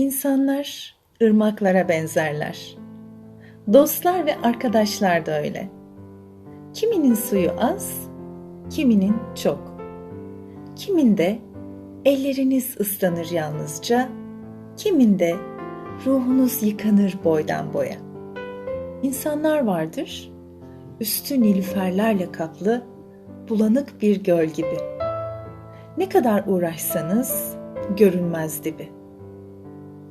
İnsanlar ırmaklara benzerler. Dostlar ve arkadaşlar da öyle. Kiminin suyu az, kiminin çok. Kiminde elleriniz ıslanır yalnızca, kiminde ruhunuz yıkanır boydan boya. İnsanlar vardır, üstü nilüferlerle kaplı, bulanık bir göl gibi. Ne kadar uğraşsanız görünmez dibi.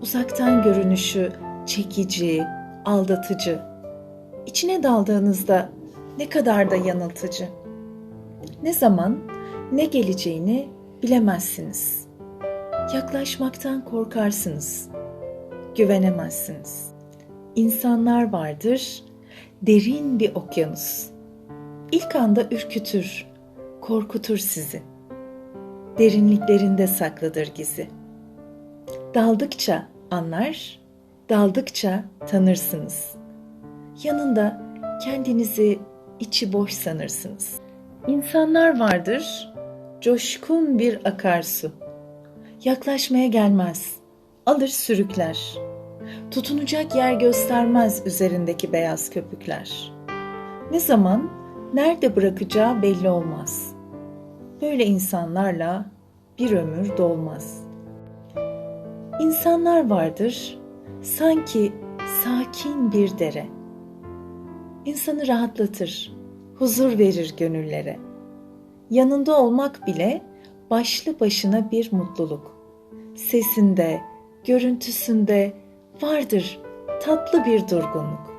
Uzaktan görünüşü çekici, aldatıcı. İçine daldığınızda ne kadar da yanıltıcı. Ne zaman ne geleceğini bilemezsiniz. Yaklaşmaktan korkarsınız. Güvenemezsiniz. İnsanlar vardır, derin bir okyanus. İlk anda ürkütür, korkutur sizi. Derinliklerinde saklıdır gizi. Daldıkça anlar, daldıkça tanırsınız. Yanında kendinizi içi boş sanırsınız. İnsanlar vardır, coşkun bir akarsu. Yaklaşmaya gelmez, alır sürükler. Tutunacak yer göstermez üzerindeki beyaz köpükler. Ne zaman, nerede bırakacağı belli olmaz. Böyle insanlarla bir ömür dolmaz. İnsanlar vardır, sanki sakin bir dere. İnsanı rahatlatır, huzur verir gönüllere. Yanında olmak bile başlı başına bir mutluluk. Sesinde, görüntüsünde vardır tatlı bir durgunluk.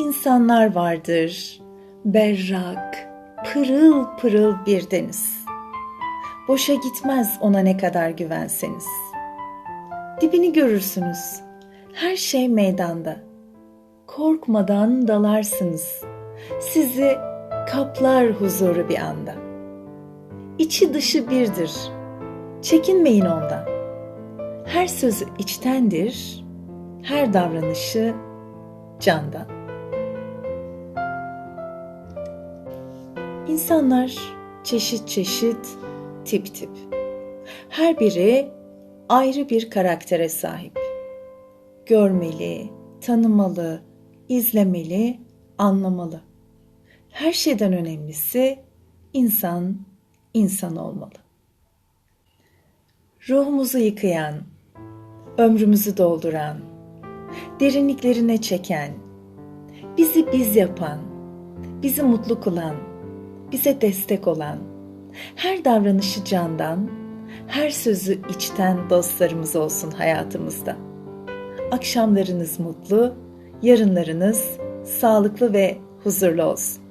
İnsanlar vardır, berrak, pırıl pırıl bir deniz. Boşa gitmez ona ne kadar güvenseniz. Dibini görürsünüz, her şey meydanda. Korkmadan dalarsınız. Sizi kaplar huzuru bir anda. İçi dışı birdir. Çekinmeyin ondan. Her sözü içtendir, her davranışı candan. İnsanlar çeşit çeşit, tip tip. Her biri ayrı bir karaktere sahip. Görmeli, tanımalı, izlemeli, anlamalı. Her şeyden önemlisi insan insan olmalı. Ruhumuzu yıkayan, ömrümüzü dolduran, derinliklerine çeken, bizi biz yapan, bizi mutlu kılan, bize destek olan, her davranışı candan, her sözü içten dostlarımız olsun hayatımızda. Akşamlarınız mutlu, yarınlarınız sağlıklı ve huzurlu olsun.